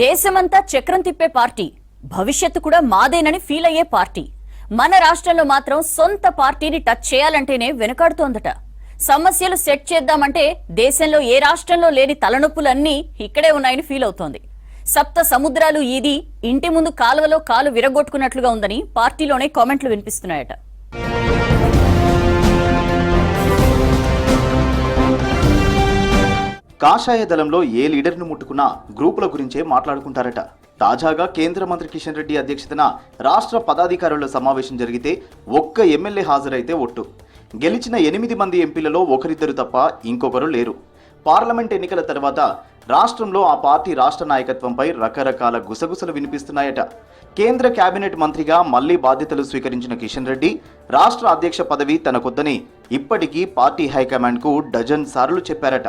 దేశమంతా చక్రం తిప్పే పార్టీ భవిష్యత్తు కూడా మాదేనని ఫీల్ అయ్యే పార్టీ. మన రాష్ట్రంలో మాత్రం సొంత పార్టీని టచ్ చేయాలంటేనే వెనుకాడుతోందట. సమస్యలు సెట్ చేద్దామంటే దేశంలో ఏ రాష్ట్రంలో లేని తలనొప్పులన్నీ ఇక్కడే ఉన్నాయని ఫీల్ అవుతోంది. సప్త సముద్రాలు ఈది ఇంటి ముందు కాలువలో కాలు విరగొట్టుకున్నట్లుగా ఉందని పార్టీలోనే కామెంట్లు వినిపిస్తున్నాయట. కాషాయ దళంలో ఏ లీడర్ను ముట్టుకున్నా గ్రూపుల గురించే మాట్లాడుకుంటారట. తాజాగా కేంద్ర మంత్రి కిషన్ రెడ్డి అధ్యక్షతన రాష్ట్ర పదాధికారుల సమావేశం జరిగితే ఒక్క ఎమ్మెల్యే హాజరైతే ఒట్టు. గెలిచిన ఎనిమిది మంది ఎంపీలలో ఒకరిద్దరు తప్ప ఇంకొకరు లేరు. పార్లమెంట్ ఎన్నికల తర్వాత రాష్ట్రంలో ఆ పార్టీ రాష్ట్ర నాయకత్వంపై రకరకాల గుసగుసలు వినిపిస్తున్నాయట. కేంద్ర కేబినెట్ మంత్రిగా మళ్ళీ బాధ్యతలు స్వీకరించిన కిషన్ రెడ్డి రాష్ట్ర అధ్యక్ష పదవి తనకొద్దని ఇప్పటికీ పార్టీ హైకమాండ్కు డజన్ సార్లు చెప్పారట.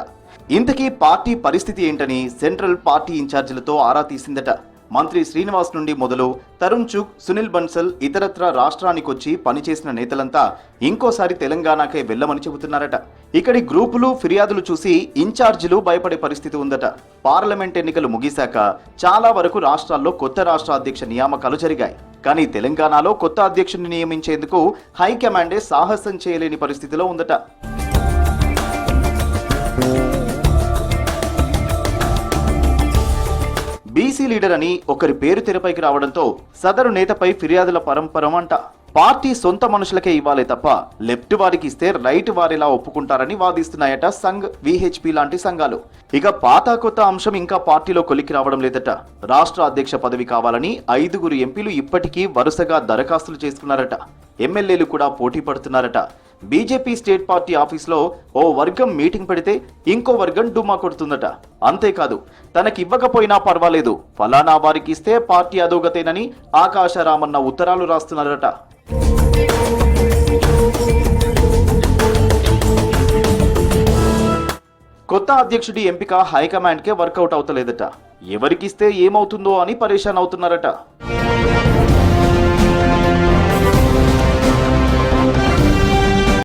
ఇంతకీ పార్టీ పరిస్థితి ఏంటని సెంట్రల్ పార్టీ ఇన్ఛార్జీలతో ఆరా తీసిందట. మంత్రి శ్రీనివాస్ నుండి మొదలు తరుణ్ చుక్ సునీల్ బన్సల్ ఇతరత్ర రాష్ట్రానికొచ్చి పనిచేసిన నేతలంతా ఇంకోసారి తెలంగాణకే వెళ్ళమని చెబుతున్నారట. ఇక్కడి గ్రూపులు ఫిర్యాదులు చూసి ఇన్ఛార్జీలు భయపడే పరిస్థితి ఉందట. పార్లమెంట్ ఎన్నికలు ముగిశాక చాలా వరకు రాష్ట్రాల్లో కొత్త రాష్ట్ర అధ్యక్ష నియామకాలు జరిగాయి. కానీ తెలంగాణలో కొత్త అధ్యక్షుడిని నియమించేందుకు హైకమాండే సాహసం చేయలేని పరిస్థితిలో ఉందట. బీసీ లీడర్ అని ఒకరి పేరు తెరపైకి రావడంతో సదరు నేతపై ఫిర్యాదుల పరంపరం అంట. పార్టీ సొంత మనుషులకే ఇవ్వాలే తప్ప లెఫ్ట్ వారికి ఇస్తే రైట్ వారిలా ఒప్పుకుంటారని వాదిస్తున్నాయట సంఘ్ విహెచ్పి లాంటి సంఘాలు. ఇక పాత కొత్త అంశం ఇంకా పార్టీలో కొలికి రావడం లేదట. రాష్ట్ర అధ్యక్ష పదవి కావాలని ఐదుగురు ఎంపీలు ఇప్పటికీ వరుసగా దరఖాస్తులు చేసుకున్నారట. ఎమ్మెల్యేలు కూడా పోటీ పడుతున్నారట. బీజేపీ స్టేట్ పార్టీ ఆఫీస్లో ఓ వర్గం మీటింగ్ పెడితే ఇంకో వర్గం డుమ్మా కొడుతుందట. అంతేకాదు తనకి ఇవ్వకపోయినా పర్వాలేదు. ఫలానా వారికి ఇస్తే పార్టీ అధోగతేనని ఆకాశరామన్న ఉత్తరాలు రాస్తున్నారట. కొత్త అధ్యక్షుడి ఎంపిక హైకమాండ్కే వర్కౌట్ అవుతలేదట. ఎవరికిస్తే ఏమవుతుందో అని పరేషాన్ అవుతున్నారట.